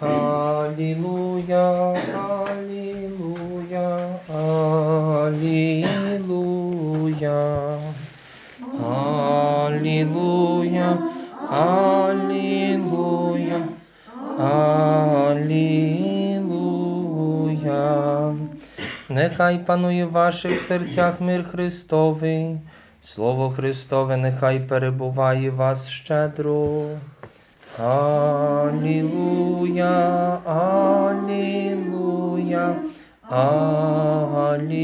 Алілуя, Алілуя, Алілуя. Алілуя, Алілуя, Алілуя. Нехай панує в ваших серцях мир Христовий, Слово Христове нехай перебуває вас щедро. Alleluja, Alleluja, Alleluja.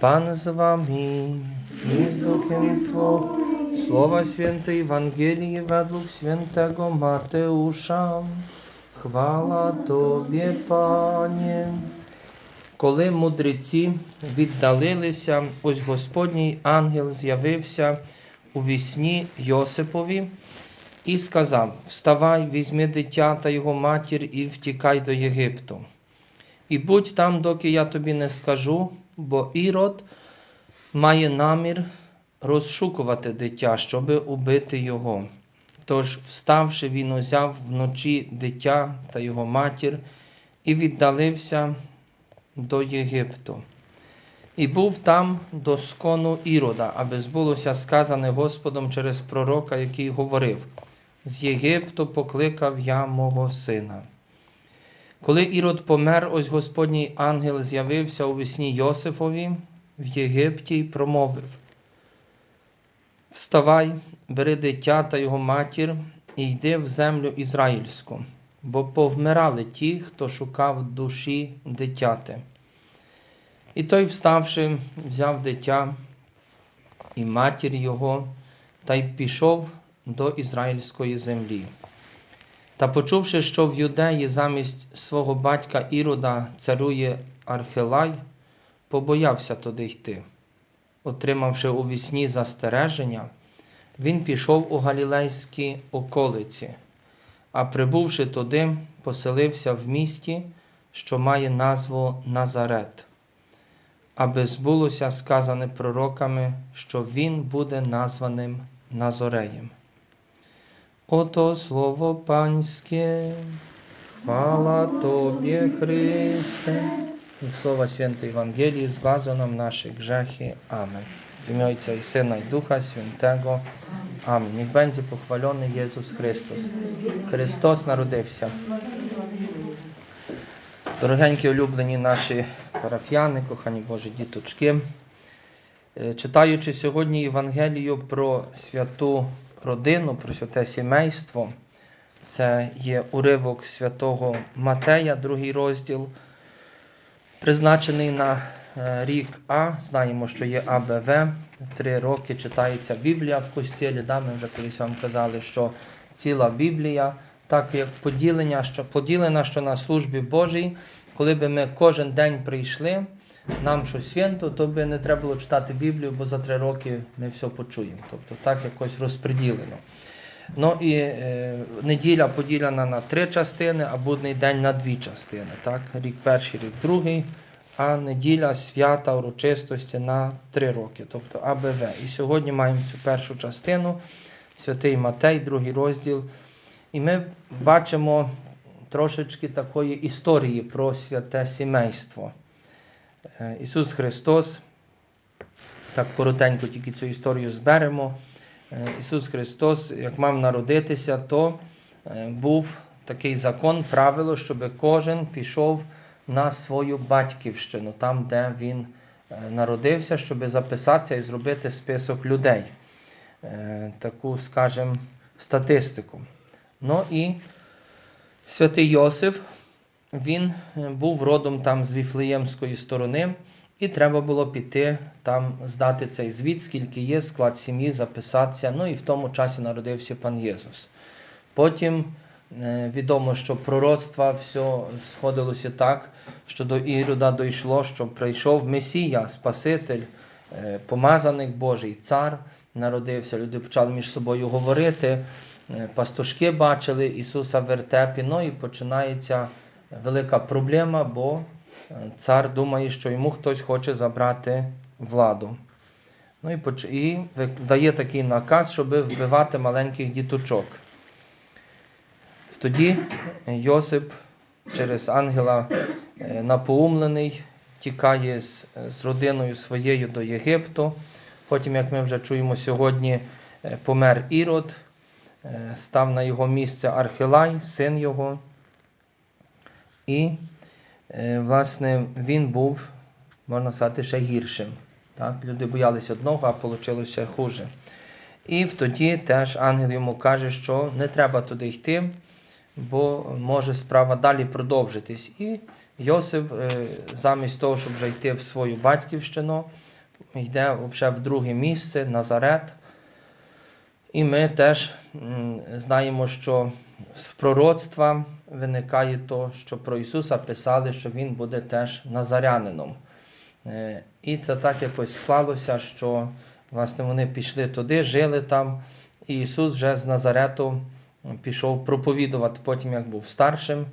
Pan z wami i z duchem Słowa Świętej Ewangelii według Świętego Mateusza. Chwała Tobie, Panie. Коли мудреці віддалилися, ось Господній ангел з'явився у вісні Йосипові і сказав: Вставай, візьми дитя та його матір і втікай до Єгипту. І будь там, доки я тобі не скажу, бо Ірод має намір розшукувати дитя, щоби убити його. Тож, вставши, він узяв вночі дитя та його матір і віддалився до Єгипту. І був там до скону Ірода, аби збулося сказане Господом через пророка, який говорив: З Єгипту покликав я мого сина. Коли Ірод помер, ось Господній ангел з'явився у вісні Йосифові в Єгипті і промовив: Вставай, бери дитя та його матір і йди в землю ізраїльську, бо повмирали ті, хто шукав душі дитяти. І той, вставши, взяв дитя і матір його, та й пішов до ізраїльської землі. Та почувши, що в юдеї замість свого батька Ірода царує Архелай, побоявся туди йти. Отримавши у вісні застереження, він пішов у галілейські околиці, а прибувши туди, поселився в місті, що має назву Назарет, аби збулося сказане пророками, що він буде названим Назореєм. Ото слово Панське, хвала Тобі, Христе. Niech słowa świętej Ewangelii zgładzą nam nasze grzechy. Amen. W imię Ojca i Syna i Ducha Świętego. Amen. Niech będzie pochwalony Jezus Chrystus. Христос народився. Дорогенькі улюблені наші парафіяни, кохані Божі діточки. Е, Читаючи сьогодні Євангелію про святу родину, про святе сімейство, це є уривок святого Матея, другий розділ, призначений на рік А. Знаємо, що є АБВ. Три роки читається Біблія в костілі. Да? Ми вже колись вам казали, що ціла Біблія, так як поділення, що, поділена, що на службі Божій, коли би ми кожен день прийшли, нам щось свято, то би не треба було читати Біблію, бо за три роки ми все почуємо. Тобто так якось розподілено. Ну і е, неділя поділена на три частини, а будний день на дві частини. Так? Рік перший, рік другий, а неділя свята урочистості на три роки, тобто АБВ. І сьогодні маємо цю першу частину, святий Матей, другий розділ. І ми бачимо трошечки такої історії про святе сімейство. Е, Ісус Христос, так коротенько тільки цю історію зберемо. Е, Ісус Христос, як мав народитися, то е, був такий закон, правило, щоб кожен пішов на свою батьківщину, там, де він е, народився, щоб записатися і зробити список людей. Е, Таку, скажімо, статистику. Ну і святий Йосип, він е, був родом там з Віфлеємської сторони, і треба було піти там здати цей звіт, скільки є, склад сім'ї, записатися. Ну і в тому часі народився пан Єсус. Потім відомо, що пророцтва все сходилося так, що до Ірода дійшло, що прийшов Месія, Спаситель, е, помазаник Божий, цар народився. Люди почали між собою говорити. Е, Пастушки бачили Ісуса в вертепі, ну і починається велика проблема, бо е, цар думає, що йому хтось хоче забрати владу. Ну і, і дає такий наказ, щоб вбивати маленьких діточок. Тоді Йосип через ангела е, напоумлений тікає з, з родиною своєю до Єгипту. Потім, як ми вже чуємо сьогодні, е, помер Ірод, е, став на його місце Архилай, син його. І, е, власне, він був, можна сказати, ще гіршим. Так? Люди боялись одного, а вийшло хуже. І тоді теж ангел йому каже, що не треба туди йти, бо може справа далі продовжитись. І Йосип, е, замість того, щоб вже йти в свою батьківщину, йде вже в друге місце, Назарет. І ми теж знаємо, що з пророцтва виникає то, що про Ісуса писали, що Він буде теж назарянином. Е, І це так якось склалося, що власне вони пішли туди, жили там, і Ісус вже з Назарету пішов проповідувати, потім як був старшим,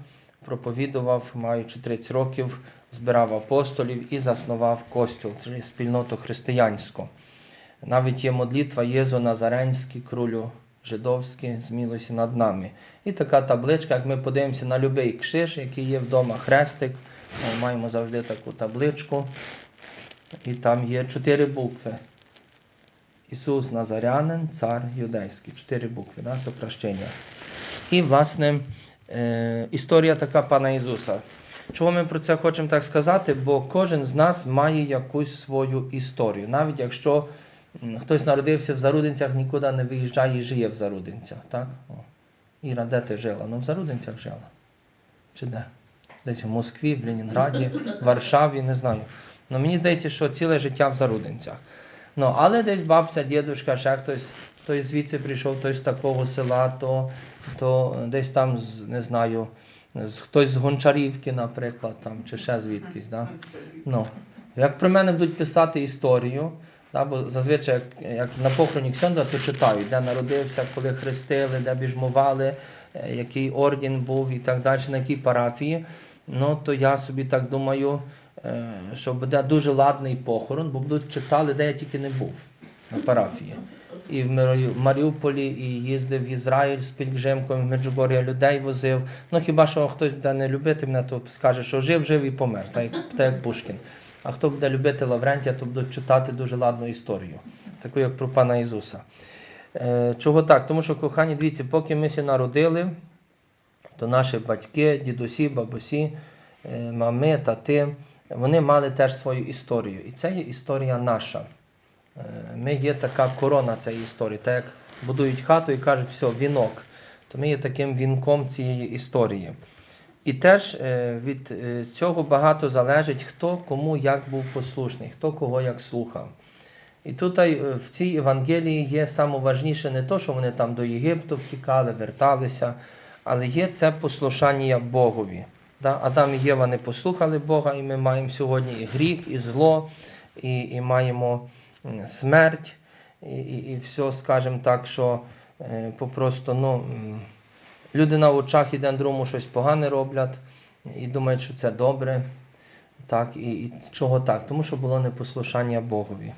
проповідував, маючи 30 років, збирав апостолів і заснував костюл, спільноту християнську. Навіть є молитва Єзу Назаренський, крулю жидовський, змілося над нами. І така табличка, як ми подивимося на будь-який кшиш, який є вдома, хрестик, ми маємо завжди таку табличку. І там є чотири букви. Ісус Назарянин, цар юдейський. Чотири букви, да, сокращення. І, власне, е, історія така пана Ісуса. Чого ми про це хочемо так сказати? Бо кожен з нас має якусь свою історію. Навіть якщо хтось народився в Зарудинцях, нікуди не виїжджає і живе в Зарудинцях. Так? О. Іра, де ти жила? Ну, в Зарудинцях жила. Чи де? Десь в Москві, в Ленінграді, в Варшаві, не знаю. Ну, мені здається, що ціле життя в Зарудинцях. Ну, але десь бабця, дідушка, ще хтось, той звідси прийшов, той з такого села, то, то десь там, не знаю, хтось з Гончарівки, наприклад, там, чи ще звідкись. Да? Ну, як про мене будуть писати історію, да, бо зазвичай, як, як на похороні Ксьонда, то читають, де народився, коли хрестили, де біжмували, е, який орден був і так далі, на якій парафії. Ну, то я собі так думаю, що буде дуже ладний похорон, бо будуть читали, де я тільки не був на парафії. І в Маріуполі, і їздив в Ізраїль з пільгримком, в Меджугор'я людей возив. Ну хіба що хтось буде не любити мене, то скаже, що жив, жив і помер, так, як- Пушкін. А хто буде любити Лаврентія, то будуть читати дуже ладну історію, таку як про пана Ісуса. Е, чого так? Тому що, кохані, дивіться, поки ми ся народили, то наші батьки, дідусі, бабусі, е, мами, тати, вони мали теж свою історію. І це є історія наша. Е, Ми є така корона цієї історії. Так як будують хату і кажуть, все, вінок. То ми є таким вінком цієї історії. І теж е, від е, цього багато залежить, хто кому як був послушний, хто кого як слухав. І тут в цій Євангелії є найважніше не то, що вони там до Єгипту втікали, верталися, але є це послушання Богові. Да? Адам і Єва не послухали Бога, і ми маємо сьогодні і гріх, і зло, і, і маємо смерть, і, і, і все, скажімо так, що е, попросту ну, люди на очах один другому щось погане роблять і думають, що це добре. Так, і, і чого так? Тому що було непослушання Богові.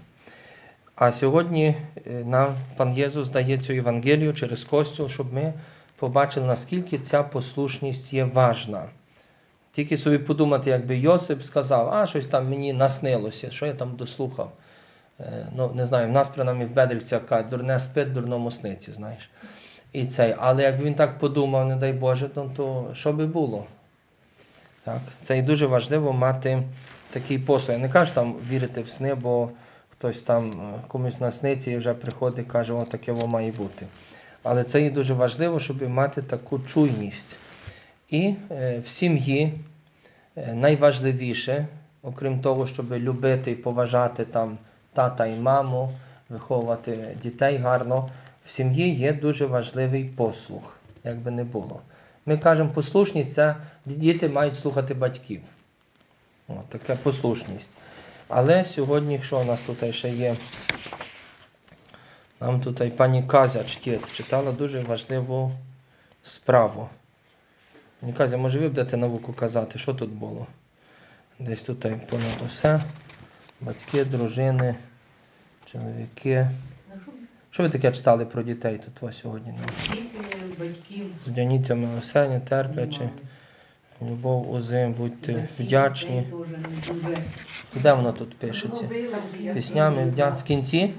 А сьогодні е, нам пан Єсус дає цю Євангелію через Костюл, щоб ми побачили, наскільки ця послушність є важна. Тільки собі подумати, якби Йосип сказав, а щось там мені наснилося, що я там дослухав. Е, Ну, не знаю, в нас принаймні в Бедрівцях кажуть, дурне спить, дурному сниці, знаєш. І цей. Але як він так подумав, не дай Боже, то, то що би було? Так? Це і дуже важливо мати такий послуг. Я не кажу там вірити в сни, бо хтось там е, комусь насниться і вже приходить і каже, о, таке воно має бути. Але це і дуже важливо, щоб мати таку чуйність. І е, в сім'ї е, найважливіше, окрім того, щоб любити і поважати там тата і маму, виховувати дітей гарно, в сім'ї є дуже важливий послух, як би не було. Ми кажемо, послушність це діти мають слухати батьків. О, така послушність. Але сьогодні, що у нас тут ще є? Нам тут пані Казя читала дуже важливу справу. Казя, може ви будете науку казати, що тут було? Десь тут понад усе. Батьки, дружини, чоловіки. Що ви таке читали про дітей тут ось сьогодні? Ну, Діти, милосердя, терплячи, любов узим, будьте вдячні. Де воно тут пишеться? Піснями вдя... в кінці.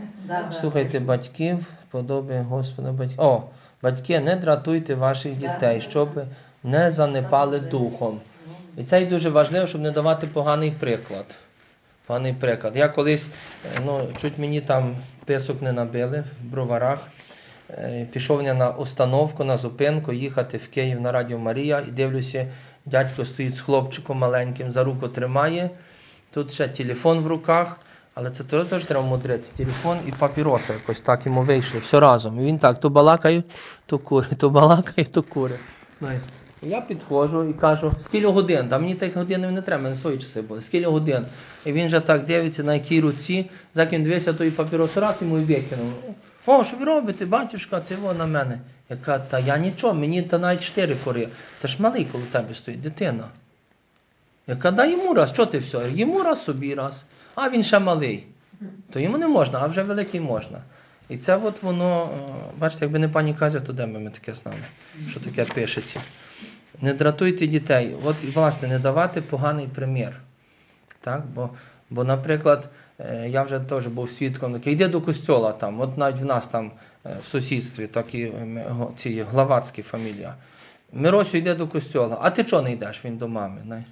Слухайте батьків, подоби Господа батьків. О, батьки, не дратуйте ваших дітей, щоб не занепали духом. І це й дуже важливо, щоб не давати поганий приклад. Поганий приклад. Я колись, е, ну, чуть мені там писок не набили в броварах. Е, Пішов я на установку, на зупинку, їхати в Київ на Радіо Марія і дивлюся, дядько стоїть з хлопчиком маленьким, за руку тримає. Тут ще телефон в руках, але це теж треба мудритися. Телефон і папіроса якось так йому вийшли, все разом. І він так то балакає, то кури, то балакає, то кури. Я підходжу і кажу, скільки годин, та мені тих годин не треба, мене свої часи були, скільки годин. І він же так дивиться, на якій руці, за він дивився, той папірос раз йому і викинув. О, що ви робите, батюшка, це во на мене. Яка, та я нічого, мені та навіть чотири кори. Та ж малий коло тебе стоїть, дитина. Яка дай йому раз, що ти все? Йому раз, собі раз. А він ще малий. То йому не можна, а вже великий можна. І це от воно, е, бачите, якби не пані Казя, то де ми таке знали, що таке пишеться. Не дратуйте дітей. От, власне, не давати поганий примір. Так? Бо, бо, наприклад, е, я вже теж був свідком, йди до костьола там, от навіть в нас там е, в сусідстві, такі е, ці Главацькі фамілія. Миросю йде до костьола. А ти чого не йдеш? Він до мами. Знаєш?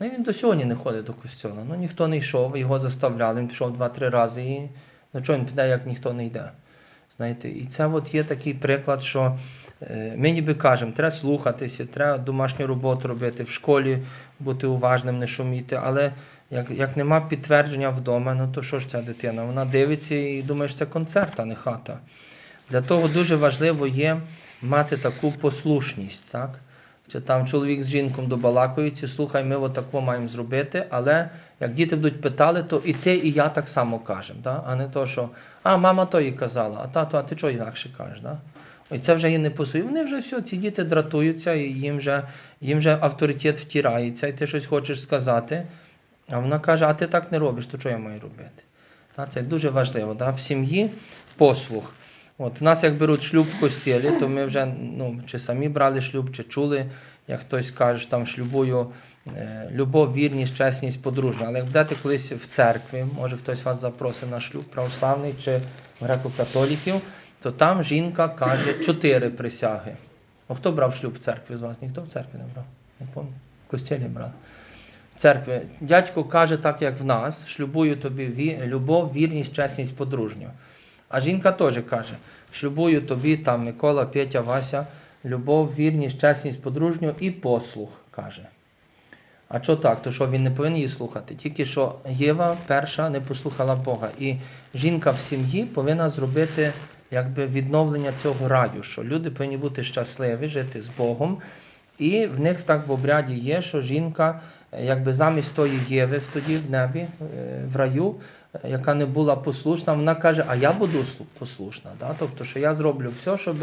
Ну він до сьогодні не ходить до костьола. Ну ніхто не йшов, його заставляли, він пішов два-три рази і ну чого він піде, як ніхто не йде. Знаєте, і це от є такий приклад, що ми ніби кажемо, треба слухатися, треба домашню роботу робити, в школі бути уважним, не шуміти. Але як, як нема підтвердження вдома, ну то що ж ця дитина? Вона дивиться і думає, що це концерт, а не хата. Для того дуже важливо є мати таку послушність. Так? Чи там чоловік з жінком добалакуються, слухай, ми отако маємо зробити, але як діти будуть питали, то і ти, і я так само кажемо, да? а не то, що а мама то і казала, а тато, а ти чого інакше кажеш? Да? Ой, це вже є не по. Вони вже все, ці діти дратуються, і їм вже, їм вже авторитет втирається, і ти щось хочеш сказати. А вона каже, а ти так не робиш, то що я маю робити? Та, це дуже важливо. Да? В сім'ї послух. От, у нас як беруть шлюб в костілі, то ми вже ну, чи самі брали шлюб, чи чули, як хтось каже, там шлюбую е, любов, вірність, чесність, подружня. Але як будете колись в церкві, може хтось вас запросить на шлюб православний чи греко-католіків, то там жінка каже чотири присяги. А хто брав шлюб в церкві з вас? Ніхто в церкві не брав. Не пам'ятаю. В костілі брали. В церкві. Дядько каже так, як в нас: шлюбую тобі ві- любов, вірність, чесність, подружню. А жінка теж каже: шлюбую тобі там Микола, Петя, Вася, любов, вірність, чесність, подружню і послух каже. А що так? То що він не повинен її слухати? Тільки що Єва перша не послухала Бога. І жінка в сім'ї повинна зробити якби відновлення цього раю, що люди повинні бути щасливі, жити з Богом. І в них так в обряді є, що жінка, е, якби замість тої Єви тоді в небі, е, в раю, е, яка не була послушна, вона каже, а я буду послушна. Да? Тобто, що я зроблю все, щоб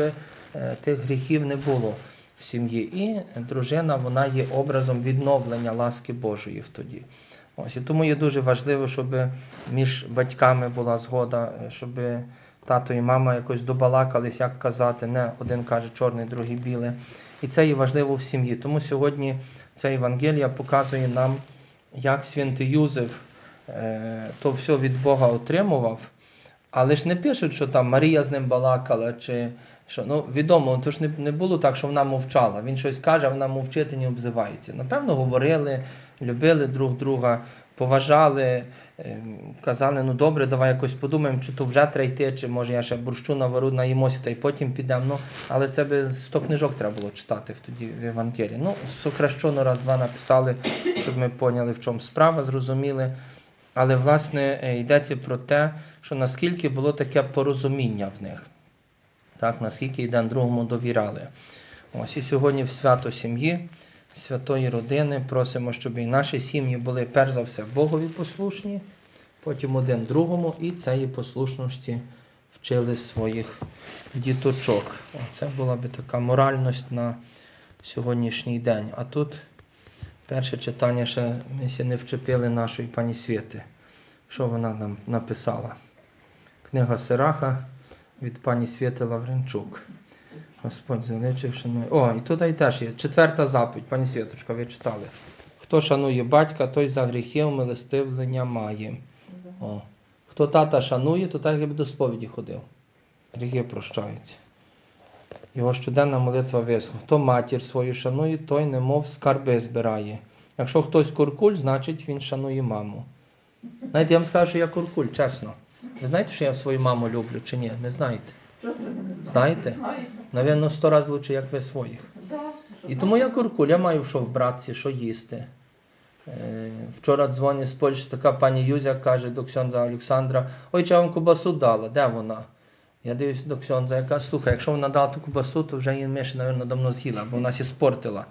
тих гріхів не було в сім'ї. І дружина вона є образом відновлення ласки Божої в тоді. Ось, і тому є дуже важливо, щоб між батьками була згода, е, щоб тато і мама якось добалакались, як казати, не один каже чорний, другий білий. І це є важливо в сім'ї. Тому сьогодні ця Євангелія показує нам, як святий Юзеф е, то все від Бога отримував. Але ж не пишуть, що там Марія з ним балакала, чи що ну відомо, то ж не, було так, що вона мовчала. Він щось каже, вона мовчить і не обзивається. Напевно, говорили, любили друг друга, поважали, казали, ну добре, давай якось подумаємо, чи то вже треба чи може я ще борщу навару, наїмося, та й потім підемо. Ну, але це би 100 книжок треба було читати в тоді в Євангелії. Ну, сокращено раз-два написали, щоб ми поняли, в чому справа, зрозуміли. Але власне е, йдеться про те, що наскільки було таке порозуміння в них, так, наскільки один другому довіряли. Ось і сьогодні в свято сім'ї, святої родини просимо, щоб і наші сім'ї були перш за все Богові послушні, потім один другому, і цієї послушності вчили своїх діточок. Це була би така моральність на сьогоднішній день. А тут перше читання ще ми ще не вчепили нашої пані Світи. Що вона нам написала? Книга Сираха від пані Світи Лавренчук. Господь залишив шанує. О, і тут і теж є. Четверта заповідь, пані Світочка, ви читали. Хто шанує батька, той за гріхи умилостивлення має. О. Хто тата шанує, то так якби до сповіді ходив. Гріхи прощаються. Його щоденна молитва висла. Хто матір свою шанує, той немов скарби збирає. Якщо хтось куркуль, значить він шанує маму. Знаєте, я вам скажу, що я куркуль, чесно. Ви знаєте, що я свою маму люблю чи ні? Не знаєте? Знаєте? Навірно, сто разів лучше, як ви своїх. І тому я куркуль, я маю що вбратися, що їсти. Е, Вчора дзвонить з Польщі така пані Юзя каже до Ксьонза Олександра, ой, чи я вам кубасу дала, де вона? Я дивлюся до Ксьонза, яка слухай, якщо вона дала ту кубасу, то вже її Миша, напевно, давно з'їла, бо вона сі спортила.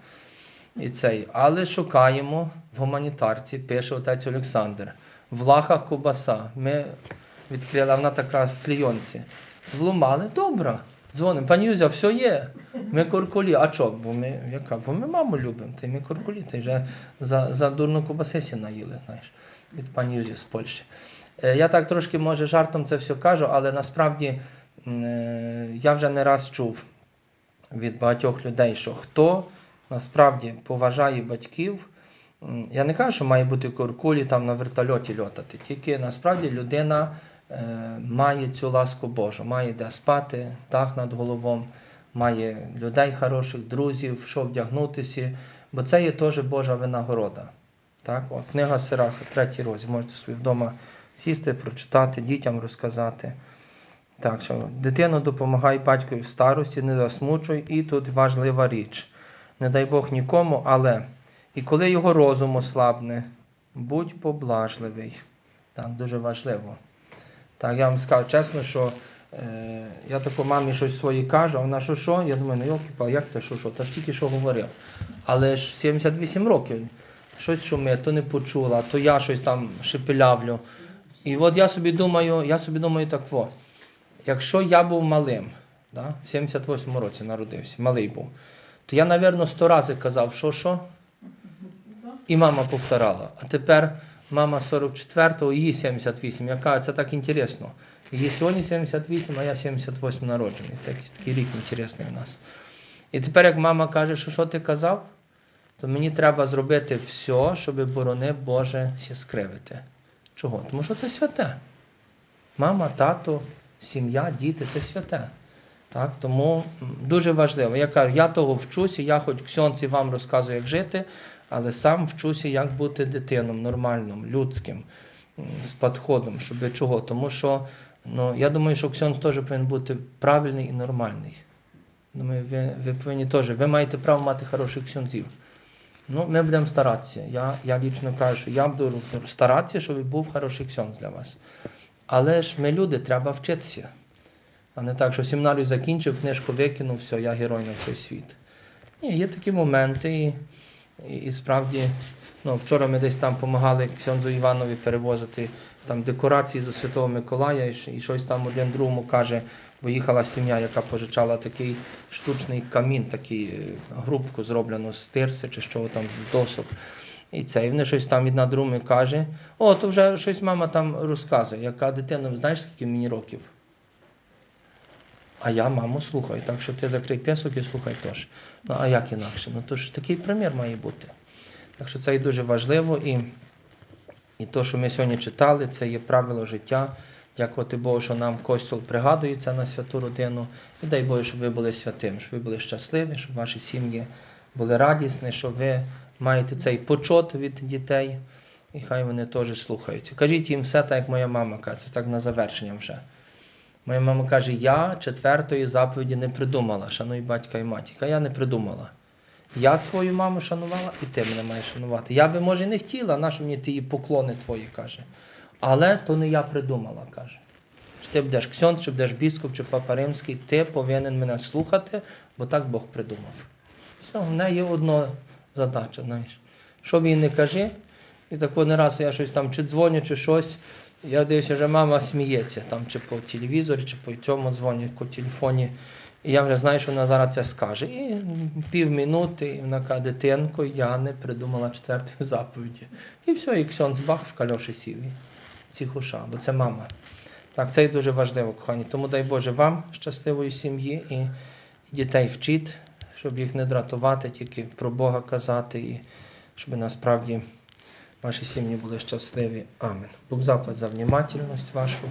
І цей. Але шукаємо в гуманітарці, пише отець Олександр. В лахах кубаса. Ми відкрили, вона така в клійонці. Вломали, добре. Дзвонимо, пані Юзя, все є. Ми куркулі. А чо? Бо ми, яка? Бо ми маму любимо, й ми куркулі, та й вже за, за дурну кубасисі наїли, знаєш, від пані Юзі з Польщі. Е, Я так трошки, може, жартом це все кажу, але насправді е, я вже не раз чув від багатьох людей, що хто насправді поважає батьків. Я не кажу, що має бути куркулі там на вертольоті льотати, тільки насправді людина має цю ласку Божу, має де спати, дах над головою, має людей хороших, друзів, що вдягнутися, бо це є теж Божа винагорода. Так? От, книга Сираха, третій розділ, можете собі вдома сісти, прочитати, дітям розказати. Так, що дитину допомагай батькові в старості, не засмучуй, і тут важлива річ. Не дай Бог нікому, але і коли його розум ослабне, будь поблажливий. Так, дуже важливо. Так, я вам скажу чесно, що е, я тако мамі щось своє кажу, а вона що що? Я думаю, ну йолки як це що що? Та ж тільки що говорив. Але ж 78 років. Щось шумить, то не почула, то я щось там шепелявлю. І от я собі думаю, я собі думаю так во. Якщо я був малим, да, в 78 році народився, малий був, то я, напевно, сто разів казав, що що, і мама повторала. А тепер мама 44-го, їй 78. Я кажу, це так інтересно. Їй сьогодні 78, а я 78 народжений. Це якийсь такий рік інтересний в нас. І тепер, як мама каже, що що ти казав, то мені треба зробити все, щоб борони Боже сі скривити. Чого? Тому що це святе. Мама, тато, сім'я, діти це святе. Так? Тому дуже важливо. Я кажу, я того вчуся, я хоч ксьонці вам розказую, як жити, але сам вчуся, як бути дитином нормальним, людським, з підходом, щоб чого. Тому що ну, я думаю, що ксьонц теж повинен бути правильний і нормальний. Думаю, ви, ви повинні теж, ви маєте право мати хороших ксьонців. Ну, ми будемо старатися. Я, я лічно кажу, що я буду старатися, щоб був хороший ксьонц для вас. Але ж ми люди, треба вчитися. А не так, що семінарію закінчив, книжку викинув, все, я герой на цей світ. Ні, є такі моменти, і, і, справді, ну, вчора ми десь там допомагали Ксьонзу Іванові перевозити там декорації до Святого Миколая, і, щось там один другому каже, бо їхала сім'я, яка пожичала такий штучний камін, такий е, грубку зроблену з тирси чи що там досок. І це, і вони щось там одна другому каже, о, то вже щось мама там розказує, яка дитина, знаєш, скільки мені років? А я маму слухаю, так що ти закрий песок і слухай теж. Ну а як інакше? Ну то ж такий примір має бути. Так що це і дуже важливо. І, і то, що ми сьогодні читали, це є правило життя. Дякувати Богу, що нам Костюл пригадується на святу родину. І дай Боже, щоб ви були святим, щоб ви були щасливі, щоб ваші сім'ї були радісні, щоб ви маєте цей почот від дітей. І хай вони теж слухаються. Кажіть їм все так, як моя мама каже, так на завершення вже. Моя мама каже, я четвертої заповіді не придумала, шануй батька і матінка. Я не придумала. Я свою маму шанувала, і ти мене маєш шанувати. Я би, може, не хотіла, нащо мені ті поклони твої, каже. Але то не я придумала, каже. Чи ти будеш ксьонц, чи будеш біскуп, чи папа римський, ти повинен мене слухати, бо так Бог придумав. Все, в неї є одна задача, знаєш. Що він не каже, і так один раз я щось там чи дзвоню, чи щось. Я дивлюся, що мама сміється там, чи по телевізорі, чи по цьому дзвонику, телефоні. І я вже знаю, що вона зараз це скаже. І пів минути, і вона каже, дитинко, я не придумала четвертої заповіді. І все, і Ксьонс Бах в кальоші сів. Цих уша, бо це мама. Так, це і дуже важливо, кохані. Тому дай Боже вам щасливої сім'ї і дітей вчити, щоб їх не дратувати, тільки про Бога казати, і щоб насправді ваші сім'ї були щасливі. Амінь. Бог заплат за внимательність вашу.